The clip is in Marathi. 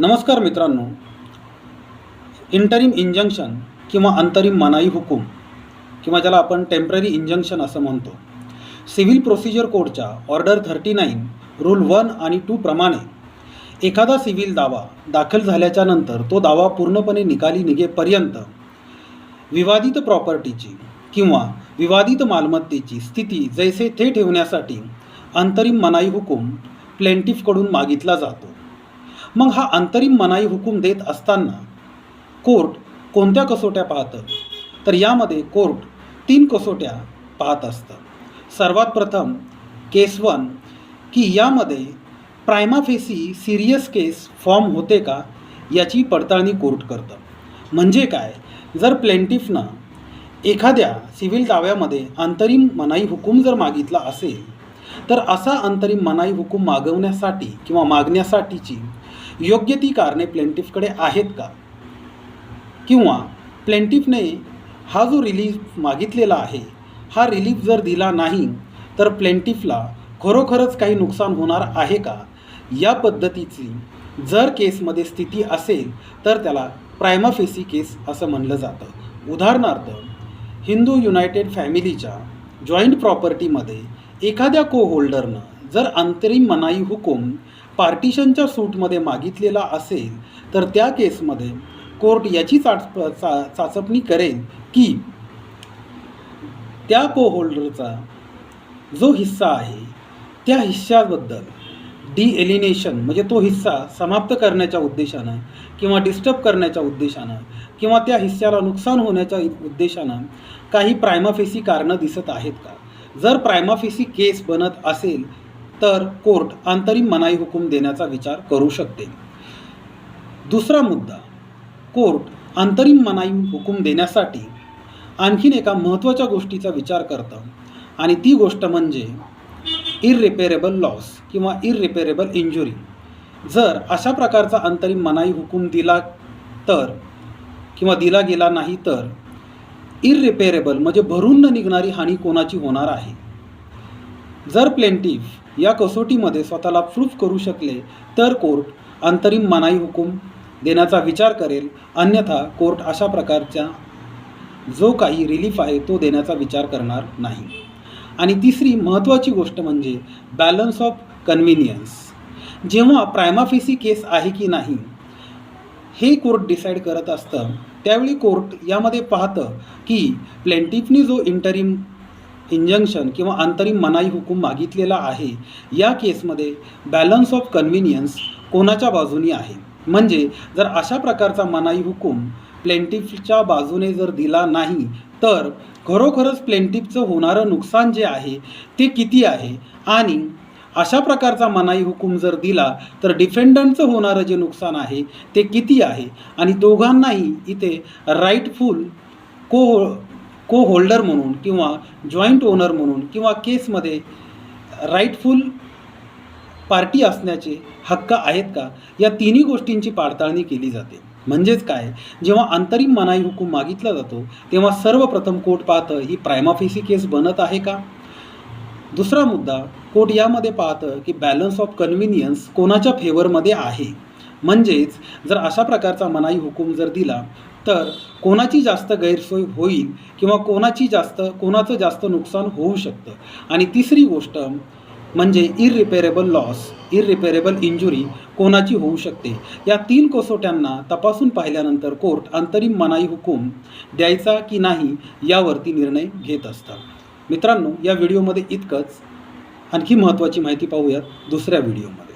नमस्कार मित्रांनो. इंटरिम इंजंक्शन किंवा अंतरिम मनाई हुकूम किंवा ज्याला आपण टेंपररी इंजंक्शन असं म्हणतो. सिव्हिल प्रोसिजर कोडच्या order thirty nine rule one आणि टू प्रमाणे एखादा सिव्हिल दावा दाखल झाल्याच्यानंतर तो दावा पूर्णपणे निकाली निघेपर्यंत विवादित प्रॉपर्टीची किंवा विवादित मालमत्तेची स्थिती जैसे थे ठेवण्यासाठी अंतरिम मनाई हुकूम प्लेंटिफकडून मागितला जातो. मग हा अंतरिम मनाई हुकूम देत असताना कोर्ट कोणत्या कसोट्या पाहतं? तर यामध्ये कोर्ट तीन कसोट्या पाहत असतं. सर्वात प्रथम केस वन की यामध्ये प्रायमाफेसी सिरियस केस फॉर्म होते का याची पडताळणी कोर्ट करतं. म्हणजे काय? जर प्लेंटिफनं एखाद्या सिव्हिल दाव्यामध्ये अंतरिम मनाई हुकूम जर मागितला असेल तर असा अंतरिम मनाई हुकूम मागवण्यासाठी किंवा मागण्यासाठीची योग्य ती कारणे प्लेंटिफकडे आहेत का? किंवा प्लेंटिफने हा जो रिलीफ मागितलेला आहे हा रिलीफ जर दिला नाही तर प्लेंटिफला खरोखरच काही नुकसान होणार आहे का? या पद्धतीची जर केसमध्ये स्थिती असेल तर त्याला प्रायमाफेसी केस असं म्हणलं जातं. उदाहरणार्थ हिंदू युनायटेड फॅमिलीच्या जॉईंट प्रॉपर्टीमध्ये एखाद्या को होल्डरनं जर अंतरिम मनाई हुकूम पार्टिशनच्या सूटमध्ये मागितलेला असेल तर त्या केसमध्ये कोर्ट याची चाच चा चाचपणी करेल की त्या को होल्डरचा जो हिस्सा आहे त्या हिस्साबद्दल डी एलिनेशन म्हणजे तो हिस्सा समाप्त करण्याच्या उद्देशानं किंवा डिस्टर्ब करण्याच्या उद्देशानं किंवा त्या हिस्स्याला नुकसान होण्याच्या उद्देशानं काही प्रायमाफेसी कारणं दिसत आहेत का? जर प्रायमाफेसी केस बनत असेल तर कोर्ट अंतरिम मनाई हुकूम देण्याचा विचार करू शकते. दुसरा मुद्दा कोर्ट अंतरिम मनाई हुकूम देण्यासाठी आणखीन एका महत्त्वाच्या गोष्टीचा विचार करतं आणि ती गोष्ट म्हणजे इररिपेरेबल लॉस किंवा इररिपेरेबल इंजुरी जर अशा प्रकारचा अंतरिम मनाई हुकूम दिला तर किंवा दिला गेला नाही तर इररिपेरेबल म्हणजे भरून न निघणारी हानी कोणाची होणार आहे? जर प्लेंटिफ या कसोटीमध्ये स्वतःला प्रूफ करू शकले तर कोर्ट अंतरिम मनाई हुकूम देण्याचा विचार करेल. अन्यथा कोर्ट अशा प्रकारच्या जो काही रिलीफ आहे तो देण्याचा विचार करणार नाही. आणि तिसरी महत्त्वाची गोष्ट म्हणजे बॅलन्स ऑफ कन्व्हिनियन्स जेव्हा प्रायमाफेसी केस आहे की नाही हे कोर्ट डिसाईड करत असतं त्यावेळी कोर्ट यामध्ये पाहतं की प्लेंटिफनी जो इंटरिम इंजंक्शन किंवा अंतरिम मनाई हुकूम मागितलेला आहे. या केसमध्ये बॅलन्स ऑफ कन्व्हिनियन्स कोणाच्या बाजूनी आहे? म्हणजे जर अशा प्रकारचा मनाई हुकूम प्लेंटिफच्या बाजूने जर दिला नाही तर खरोखरच प्लेंटिफचं होणारं नुकसान जे आहे ते किती आहे? आणि अशा प्रकारचा मनाई हुकूम जर दिला तर डिफेंडंटचं होणारं जे नुकसान आहे ते किती आहे? आणि दोघांनाही इथे राईटफुल को को होल्डर म्हणून किंवा जॉईंट ओनर म्हणून किंवा केसमध्ये राईटफुल पार्टी असण्याचे हक्क आहेत का? या तिन्ही गोष्टींची पडताळणी केली जाते. म्हणजेच काय? जेव्हा अंतरिम मनाई हुकूम मागितला जातो तेव्हा सर्वप्रथम कोर्ट पाहतं ही प्रायमाफेसी केस बनत आहे का? दुसरा मुद्दा कोर्ट यामध्ये पाहतं की बॅलन्स ऑफ कन्व्हिनियन्स कोणाच्या फेवरमध्ये आहे. म्हणजेच जर अशा प्रकारचा मनाई हुकूम जर दिला तर कोणाची जास्त गैरसोय होईल किंवा कोणाची जास्त कोणाचं जास्त नुकसान होऊ शकतं? आणि तिसरी गोष्ट म्हणजे इररिपेरेबल लॉस इरिपेरेबल इंजुरी कोणाची होऊ शकते? या तीन कसोट्यांना तपासून पाहिल्यानंतर कोर्ट अंतरिम मनाई हुकूम द्यायचा की नाही यावरती निर्णय घेत असतात मित्रांनो या व्हिडिओमध्ये इतकंच. आणखी महत्त्वाची माहिती पाहूयात दुसऱ्या व्हिडिओमध्ये.